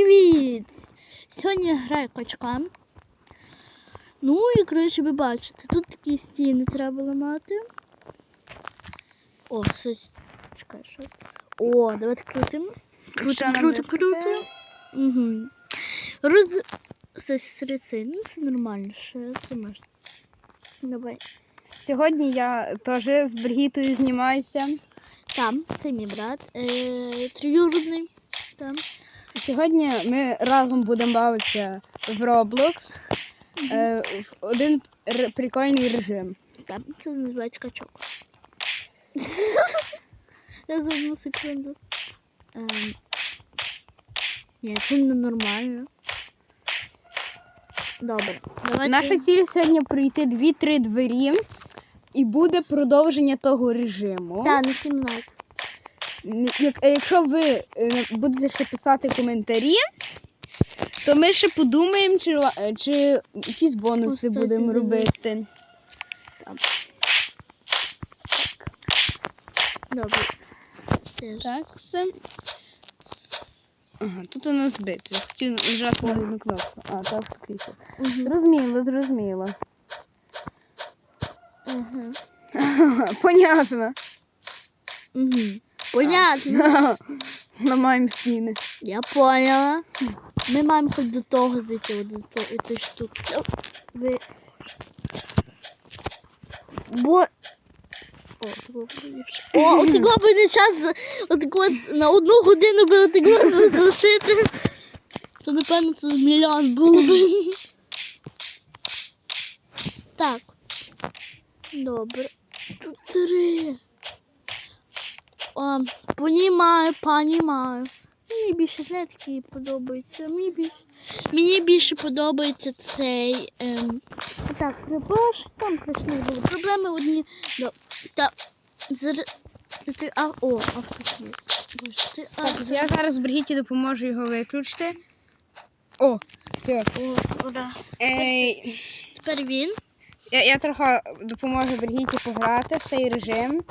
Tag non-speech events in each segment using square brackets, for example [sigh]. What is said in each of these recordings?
Привіт! Сьогодні я граю качкам. Ну і коротше ви бачите, тут такі стіни треба ламати. О, щось. Чекай, що це? О, давайте крутимо. Крутимо, крутимо, крутимо. Угу. Роз... Щось серце. Ну, це нормально, ще це можна. Давай. Сьогодні я теж з Бригітою знімаюся. Там, це мій брат. Е, троюродний. Там. Сьогодні ми разом будемо бавитися в Roblox е, в один р- прикольний режим. Там це називається качок. Я за одну секунду. Ем... Ні, це не нормально. Добре. Давайте. Наша ціль сьогодні пройти 2-3 двері і буде продовження того режиму. Та, на 17. Е, якщо ви е, будете ще писати коментарі, то ми ще подумаємо, чи, е, чи якісь бонуси це будемо робити. Добре. Так, все. Ага, тут у нас бит. Я хотів нажати на одну кнопку. А, так. Угу. Зрозуміло, зрозуміло. Угу. [laughs] Понятно. Угу. Понятно. [laughs] Ламаємо стіни. Я поняла. Ми маємо хоч до того зайти, до этой штуки. Ви... Бо... О, от такого би не час, на одну годину би от залишити. То, напевно, це мільйон було б. Так. Добре. Тут три. О, понімаю, понімаю. Мені більше знаєте, подобається. Мені більше, мені більше подобається цей. Ем... Так, припаш, там прийшли були проблеми одні. Да, та, зараз. Ти, а, о, автослід. Ти, а, Так, я зараз Бригіті допоможу його виключити. О, все. О, ура. Ей, Тепер він. я, я трохи допоможу Бригіті пограти в цей режим.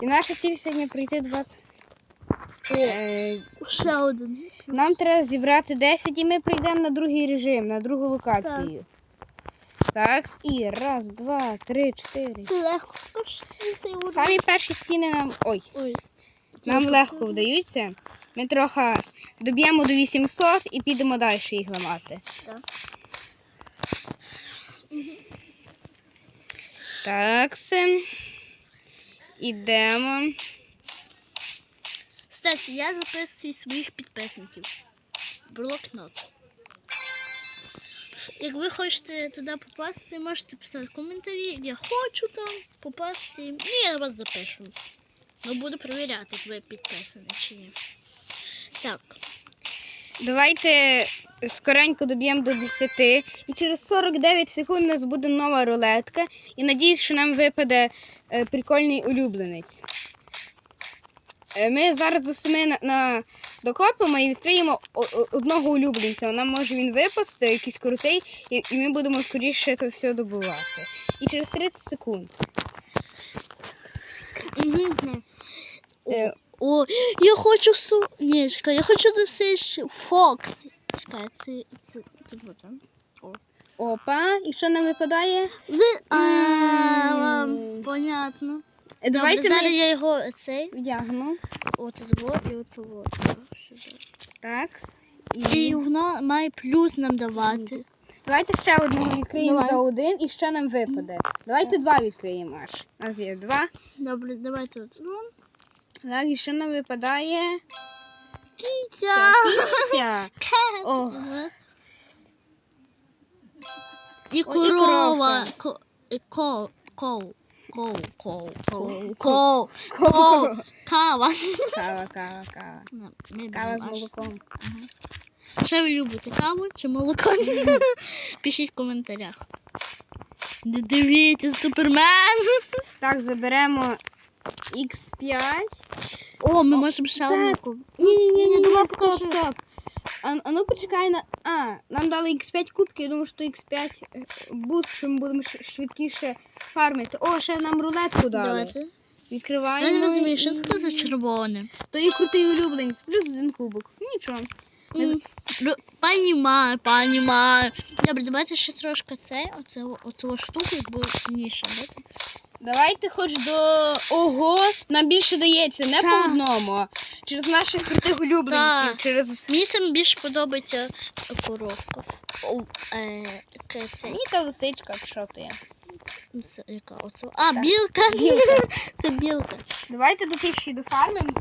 І наша ціль сьогодні пройти 20. Е, Ще один. Нам треба зібрати 10 і ми прийдемо на другий режим, на другу локацію. Так, і раз, два, три, чотири. Це легко. Самі перші стіни нам. Ой, Ой. нам легко вдаються. Ми трохи доб'ємо до 800 і підемо далі їх ламати. Так. Так. Ідемо. Кстати, я записую своїх підписників. Блокнот. Як ви хочете туди попасти, можете писати коментарі. Я хочу там попасти. І я вас запишу. Ну буду перевіряти, як ви підписані чи ні. Так. Давайте скоренько доб'ємо до 10. І через 49 секунд у нас буде нова рулетка. І надіюсь, що нам випаде е, прикольний улюбленець. Е, Ми зараз до 7 на, на докопимо і відкриємо одного улюбленця. Нам може він випасти, якийсь крутий, і, і ми будемо скоріше це все добувати. І через 30 секунд. Угу. О, Е, я хочу су. Ні, я хочу досиш Фокс. Чекай, це, це тут вот там. Опа, і що нам випадає? А, М. понятно. Е, Давайте Давайте зараз ми я його цей. вдягну. От от і от от. Так. І І... вона має плюс нам давати. Давайте ще одного відкриємо Давай. за один і що нам випаде. Давайте два відкриємо аж. У нас є два. Добре, давайте от. Ну, Так, і що нам випадає? Пітя! Пітя! О. І корова. Кол. Кол. Кол. Кол. Кол. Кол. Кава. Кава, кава, кава. Ну, кава з молоком. Ще ви любите каву чи молоко? [laughs] [laughs] Пишіть в коментарях. Не дивіться, супермен! [laughs] Так, заберемо X5. О, ми можемо ще одну. Ні, ні, ні, Ні, ні, давай стоп, покажи. стоп. А, а ну почекай на. А, нам дали X5 кубки, я думаю, що X5 е, буст, що ми будемо швидкіше фармити. О, ще нам рулетку дали. Давайте. Відкриваємо. Я не розумію, що це за червоне. То і крутий улюбленець, плюс один кубок. Нічого. М, ну, Понімаю, понімаю. Добре, давайте ще трошки це, оце, оцього штуку, як було сильніше, бачите? Давайте хоч до ого, нам більше дається не Так. по одному, через наших крутих улюбленців, Так. через Мені саме більше подобається коробка. О, е, яке це? Ні, та лисичка, що є. Це яка оце? А, Так. білка. Білка. [laughs] Це білка. Давайте до тисячі дофармимо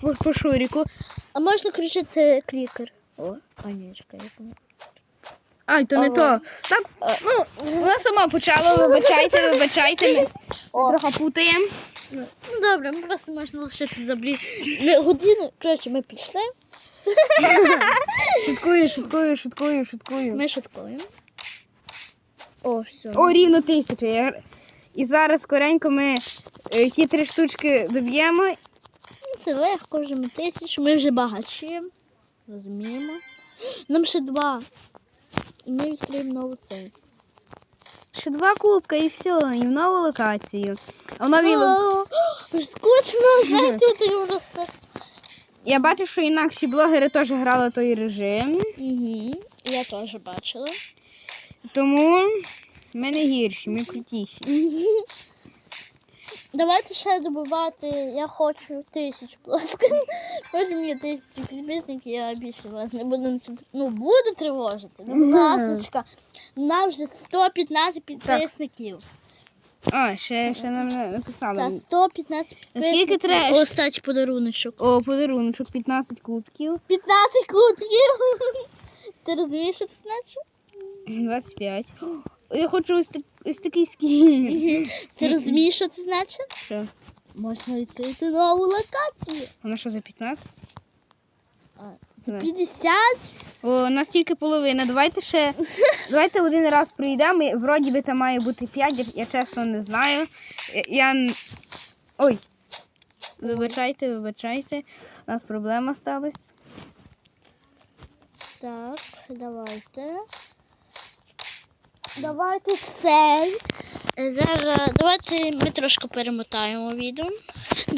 по, по шуріку. А можна кричати клікер. О, а ні, чекай, як воно. Ай, то не то. Та, ну, вона сама почала, [laughs] вибачайте, вибачайте. Ми трохи путаємо. Ну, ну добре, ми просто можна лишити за блін. Не годину. Коротше, ми пішли, [laughs] Шуткую, шуткую, шуткую, шуткую. ми шуткуємо. О, все. О, рівно тисяча. Я... І зараз скоренько ми е, ті три штучки доб'ємо. Це легко вже ми тисяч, ми вже багатші. Розуміємо. Нам ще два. І ми відкриємо нову цей. Ще два кубка і все, і в нову локацію. А в [gasps] новій Скучно, [laughs] знаєте, ти вже. Я бачу, що інакші блогери теж грали той режим, Угу. Я теж бачила. тому ми не гірші, ми крутіші. [laughs] Давайте ще добувати. Я хочу тисячу. Потім мені тисячу підписників, я більше вас не буду ну, буду тривожити. Ну, Будь ласочка. Нам вже 115 підписників. А, ще, ще нам написали. Та 115 підписників. Скільки треба? Ось стать подаруночок. О, подарунок, 15 кубків, 15 кубків. [laughs] Ти розумієш, що це значить? 25. Я хочу ось, так, ось такий скін. Ти розумієш, що це значить? Що? Можна відкрити нову локацію. Вона що за 15? А, За 50. О, у нас тільки половина. Давайте ще. [laughs] Давайте один раз пройдемо. Вроді би там має бути 5, я, я чесно не знаю. Я, я... Ой. Вибачайте, вибачайте. У нас проблема сталася. Так, давайте. Давайте цей. Е, Зараз давайте ми трошки перемотаємо відео.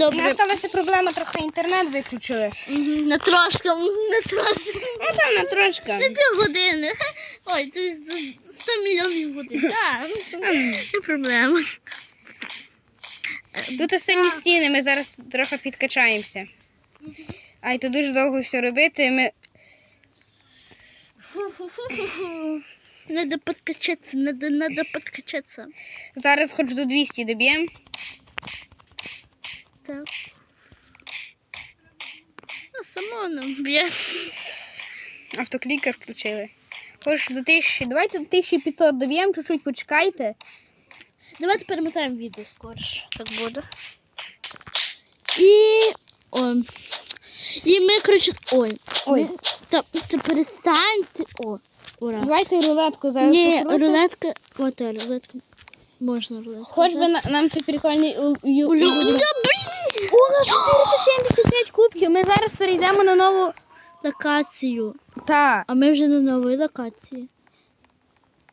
У нас сталася проблема, трохи інтернет виключили. Мгм, На трошки, на трошки. Ну там на трошки. На півгодини. Ой, то есть за 100 мільйонів годин. Так, не проблема. Тут самі стіни, ми зараз трохи підкачаємося. Ай, то дуже довго все робити. Ми... [laughs] Надо подкачаться, надо, надо подкачаться. Зараз хоч до 200 доб'ємо. Так. А само нам б'є. Автоклікер включили. Хоч до 1000. Давайте до 1500 доб'ємо, чуть-чуть почекайте. Давайте перемотаємо відео скорше. Так буде. І. Ой. І ми, коротше. Ой. Ой. Та, та перестаньте. О, ура. Давайте рулетку зараз. Ні, рулетка. О, та рулетка. Можна рулетку. Хоч би на- нам це прикольний у, у, у! У нас 475 кубків. Ми зараз перейдемо на нову. Локацію. Та. А ми вже на новій локації.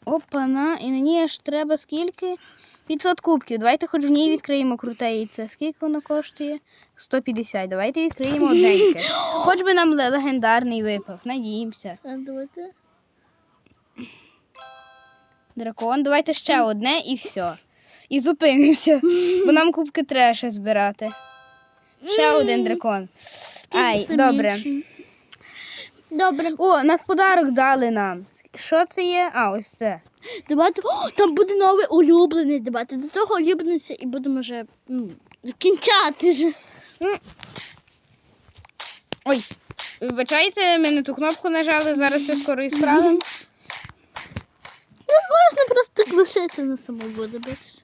Опана. І на ній аж треба скільки? 500 кубків. Давайте хоч в ній відкриємо круте яйце. Скільки воно коштує? 150. Давайте відкриємо одненьке. [gasps] Хоч би нам ле- легендарний випав. Надіємося. А, давайте. Дракон. Давайте ще одне і все. І зупинимося. Бо нам кубки треба ще збирати. Ще один дракон. Ай, добре. Добре. О, нас подарок дали нам. Що це є? А, ось це. Давайте. О, там буде новий улюблений. Давайте до того улюбленця і будемо вже м, закінчати вже. Ой, вибачайте, ми не ту кнопку нажали, зараз все скоро і справимо. Ну, можна просто так лишити на само буде битися.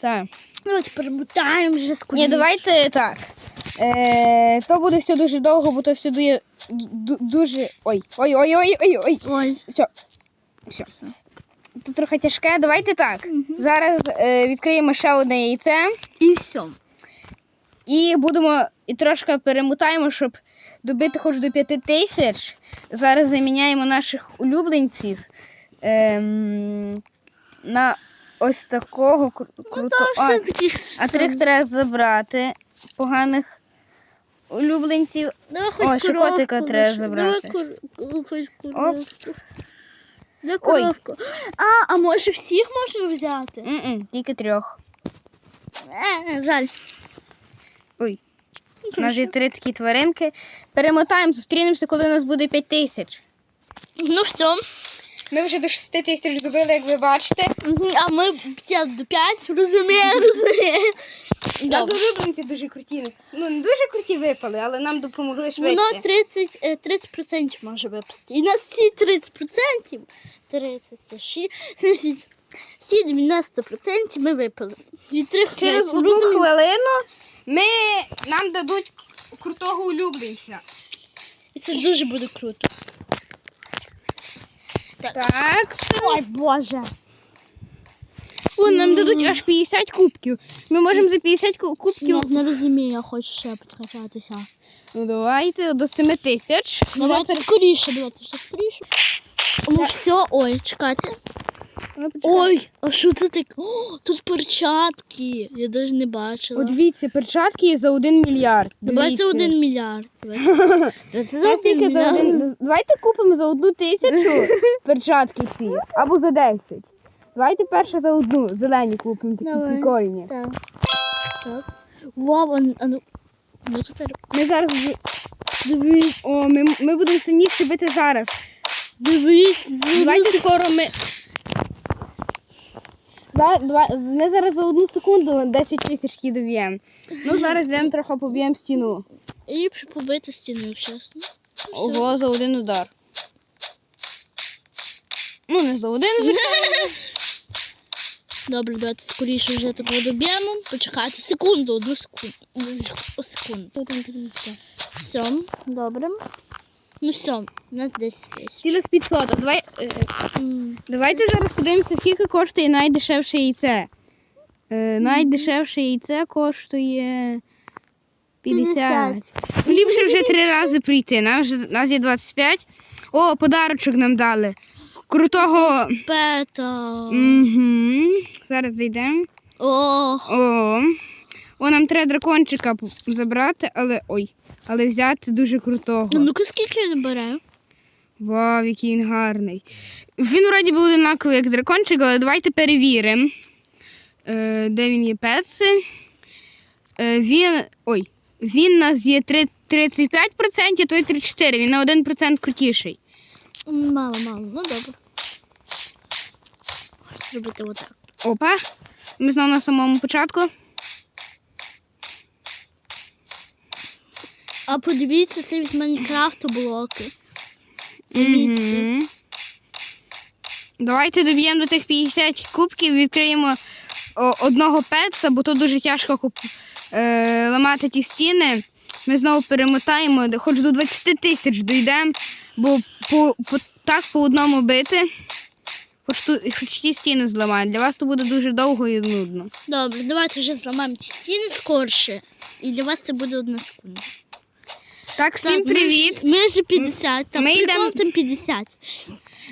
Так. Давайте перемотаємо вже скоріше. Ні, давайте так. Е, то буде все дуже довго, бо то все дує ду- дуже. Ой, ой, ой, ой, ой, ой. Ой. Все. Все. Тут трохи тяжке. Давайте так. Мгм. Зараз е, відкриємо ще одне яйце І все. і будемо і трошки перемотаємо, щоб добити хоч до п'яти тисяч. Зараз заміняємо наших улюбленців ем, на ось такого кру- Ну, круто. А, все таки. А трьох треба забрати поганих улюбленців. Давай хоч О, ще коровку котика треба забрати. Давай кор... хоч коровку. А, а може всіх можна взяти? М-м, тільки трьох. Е, жаль. Ой. У нас є три такі тваринки. Перемотаємо, зустрінемося, коли у нас буде 5 тисяч. Ну все. Ми вже до 6 тисяч добили, як ви бачите. А ми 55, розуміє, розуміє. Нас Добре. улюбленці дуже круті. Ну, не дуже круті випали, але нам допомогли швидше. Воно 30, е, 30% може випасти. І на всі 30%, 30, це всі 90% ми випали. Від трьох Через одну хвилину ми, нам дадуть крутого улюбленця. І це дуже буде круто. Так. Ой, Боже. О, нам дадуть аж 50 кубків. Ми можемо за 50 ку- кубків. Я не розумію, я хочу ще підкачатися. Ну давайте до 7 тисяч. Давайте скоріше, давайте все скоріше. Ну все, ой, чекайте. Ой, а що це таке? О, тут перчатки. Я навіть не бачила. О, дивіться, перчатки є за 1 мільярд. Давайте Дивіться. один мільярд. Давайте. [laughs] За Це один тільки за мільярд. один. Давайте купимо за одну тисячу [laughs] перчатки ці. Або за 10. Давайте перше за одну. Зелені купимо такі Давай. прикольні. Так. Так. Вау, а, ну- ну. Ну. Ми зараз. Дивись, о, ми, ми будемо сильніше бити зараз. Дивись, Давайте скоро ми. Да, два, ми зараз за одну секунду 10 тисяч доб'ємо. Ну зараз йдемо трохи поб'ємо стіну. ліпше побити стіну, чесно. Ого, за один удар. Ну, не за один, звичайно. [laughs] Добре, давайте скоріше вже такого доб'ємо. Почекайте секунду, одну секунду. Секунду. Все, добре. Ну все, у нас 10 тисяч. Цілих 500. Давай, е, давайте зараз подивимося, скільки коштує найдешевше яйце. Е, найдешевше яйце коштує 50. Ну, Ліпше вже три рази прийти. Нам вже нас є 25. О, подарочок нам дали. Крутого. Пета. Угу. Зараз зайдемо. О, О. О, нам треба дракончика забрати, але. Ой. Але взяти дуже крутого. ну ну-ка скільки я набираю? Вау, який він гарний. Він вроді був однаковий, як дракончик, але давайте перевіримо. Е, де він є песи? Е, він. Ой, він у нас є три- 35%, а той 34%. Він на 1% крутіший. Мало, мало, ну добре. Зробити отак. Опа. Ми знову на самому початку. А подивіться, це від Майнкрафту блоки. Дивіться. Давайте доб'ємо до тих 50 кубків, відкриємо одного петса, бо то дуже тяжко куп... е, ламати ті стіни. Ми знову перемотаємо, хоч до 20 тисяч дійдемо, бо по, по, так по одному бити, хоч, ту, хоч ті стіни зламають. Для вас то буде дуже довго і нудно. Добре, давайте вже зламаємо ці стіни скорше. І для вас це буде одна секунда. Так, всім Так, ми- привіт! Ми вже 50, там Ми йдемо- там 50.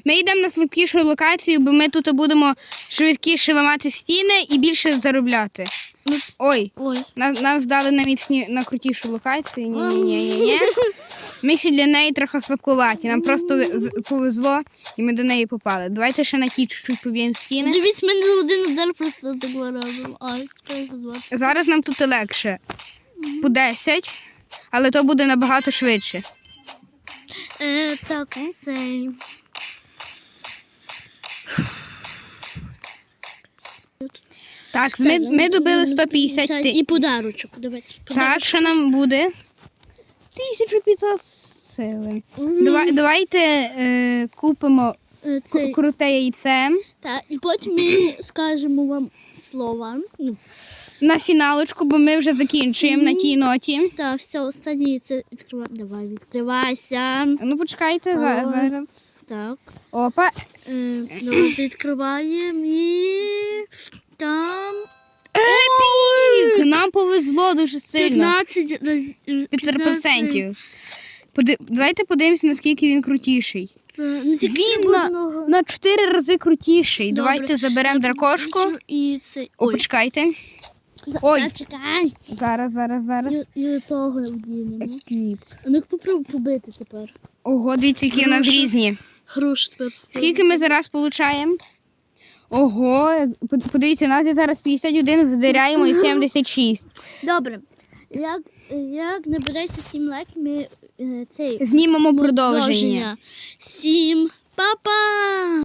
Ми йдемо на слабкішу локацію, бо ми тут будемо швидкіше ламати стіни і більше заробляти. Ну. Ой, Ой. нас, нас дали на міцні на крутішу локацію. Ні, ні, ні, ні, ні. [laughs] Ми ще для неї трохи слабкуваті. Нам просто повезло і ми до неї попали. Давайте ще на ті чуть-чуть поб'ємо стіни. Дивіться, ми не один удар просто так робимо. А, тепер за два. Зараз нам тут легше. По 10, але то буде набагато швидше. Е, так. Так, ми, ми добили 150 тисяч. І подарочок. Давайте. Так, що нам буде? 1500 сили. Давай, давайте е, купимо Е, Цей. круте яйце Так, і потім ми скажемо вам слова. Ну, на фіналочку, бо ми вже закінчуємо на тій ноті. та все, останнє яйце відкриваємо. Давай, відкривайся. Ну почекайте зараз. Так. Опа. Е, давайте відкриваємо і там Епік! Нам повезло дуже сильно. 15 разів. 5%. Поди... Давайте подивимося, наскільки він крутіший. Ну, тільки Він на-. На 4 рази крутіший. Добре. Давайте заберемо дракошку. І цей. О, Ой, почекайте. Ой. Чекай. Зараз, зараз, зараз. І, і того вдінемо. А ну попробуй побити тепер. Ого, дивіться, які у нас різні. Груш тепер. Скільки ми зараз получаємо? Ого, подивіться, у нас є зараз 51, вдаряємо і 76. Добре. Як, як набереться 7 лайків, ми е, цей Знімемо продовження. Всім па-па!